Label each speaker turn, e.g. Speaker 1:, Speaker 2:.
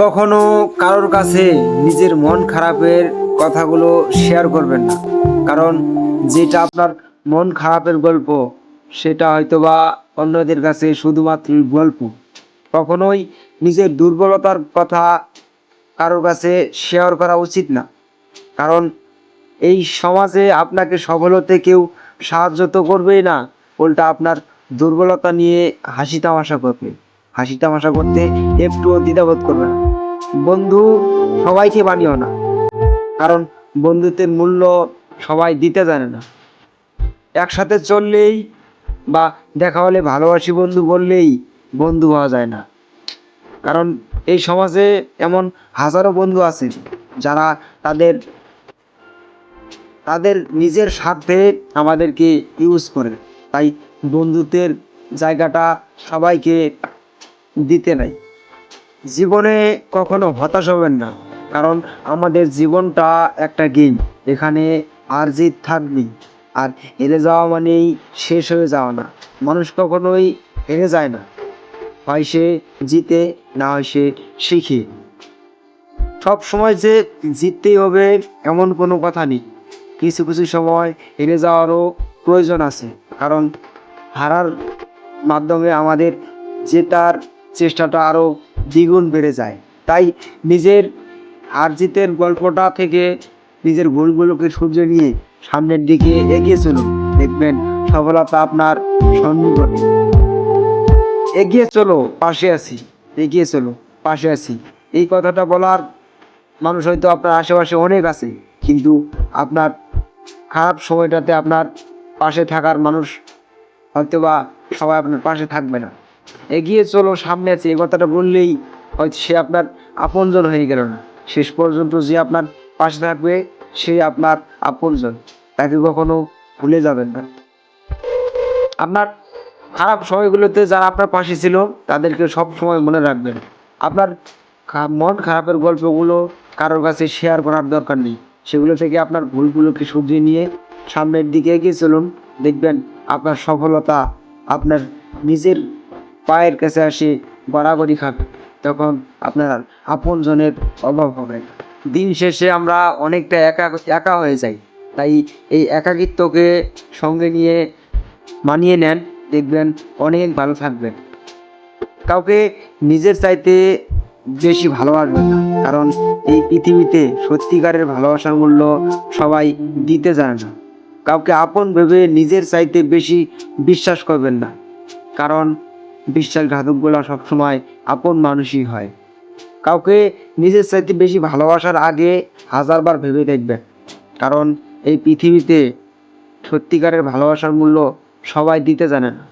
Speaker 1: কখনো কারোর কাছে নিজের মন খারাপের কথাগুলো শেয়ার করবেন না। কারণ যেটা আপনার মন খারাপের গল্প, সেটা হয়তোবা অন্যদের কাছে শুধুমাত্র গল্প। কখনোই নিজের দুর্বলতার কথা কারোর কাছে শেয়ার করা উচিত না। কারণ এই সমাজে আপনাকে সফল হতে কেউ সাহায্য তো করবেই না, উল্টা আপনার দুর্বলতা নিয়ে হাসি তামাশা করবে। হাসি তামাশা করতে একটুও দ্বিধাবোধ করবে না। বন্ধু, সবাইকে বানিও না। কারণ বন্ধুত্বের মূল্য সবাই দিতে জানে না। একসাথে চললেই বা দেখা হলে ভালোবাসি বন্ধু বললেই বন্ধু হওয়া যায় না। কারণ এই সমাজে এমন হাজারো বন্ধু আছে, যারা তাদের তাদের নিজের স্বার্থে আমাদেরকে ইউজ করে। তাই বন্ধুত্বের জায়গাটা সবাইকে দিতে নাই। জীবনে কখনো হতাশ হবেন না, কারণ আমাদের জীবনটা একটা গেম এখানে আর জিত থাকবেই আর হেরে যাওয়া মানেই শেষ হয়ে যাওয়া না। মানুষ কখনোই হেরে যায় না। হয় সে জিতে, না হয় সে শিখে। সব সময় যে জিততেই হবে এমন কোনো কথা নেই। কিছু কিছু সময় হেরে যাওয়ারও প্রয়োজন আছে। কারণ হারার মাধ্যমে আমাদের জেতার চেষ্টাটা আরও দ্বিগুণ বেড়ে যায়। তাই নিজের হার জিতের গল্পটা থেকে নিজের ভুলগুলোকে শুধরে নিয়ে সামনের দিকে এগিয়ে চলুন। দেখবেন সফলতা আপনার সন্নিকটে। এগিয়ে চলো, পাশে আছি, এগিয়ে চলো, পাশে আছি। এই কথাটা বলার মানুষ হয়তো আপনার আশেপাশে অনেক আছে, কিন্তু আপনার খারাপ সময়টাতে আপনার পাশে থাকার মানুষ হয়তো বা সবাই আপনার পাশে থাকবে না। এগিয়ে চলো, সামনে আছে। এই কথাটা বললেই হয়তো সে আপনার আপনজন হয়ে গেল না। শেষ পর্যন্ত যে আপনার পাশে থাকবে, সে আপনার আপনজন। তাকে কখনো ভুলে যাবেন না। আপনার খারাপ সময়গুলোতে যারা আপনার পাশে ছিল, তাদেরকে সব সময় মনে রাখবেন। আপনার মন খারাপের গল্পগুলো কারোর কাছে শেয়ার করার দরকার নেই। সেগুলো থেকে আপনার ভুলগুলোকে শুধরিয়ে নিয়ে সামনের দিকে এগিয়ে চলুন। দেখবেন আপনার সফলতা আপনার নিজের পায়ের কাছে আসে, গড়াগড়ি খাবে। তখন আপনার আপনজনের অভাব হবে। দিন শেষে আমরা অনেকটা একা একা হয়ে যাই। তাই এই একাকিত্বকে সঙ্গে নিয়ে মানিয়ে নেন, দেখবেন অনেক ভালো থাকবেন। কাউকে নিজের চাইতে বেশি ভালোবাসবেন না, কারণ এই পৃথিবীতে সত্যিকারের ভালোবাসার মূল্য সবাই দিতে জানে না। কাউকে আপন ভেবে নিজের চাইতে বেশি বিশ্বাস করবেন না, কারণ বিশ্বাসঘাতকগুলো সবসময় আপন মানুষই হয়। কাউকে নিজের চাইতে বেশি ভালোবাসার আগে হাজারবার ভেবে দেখবে। কারণ এই পৃথিবীতে সত্যিকারের ভালোবাসার মূল্য সবাই দিতে জানে না।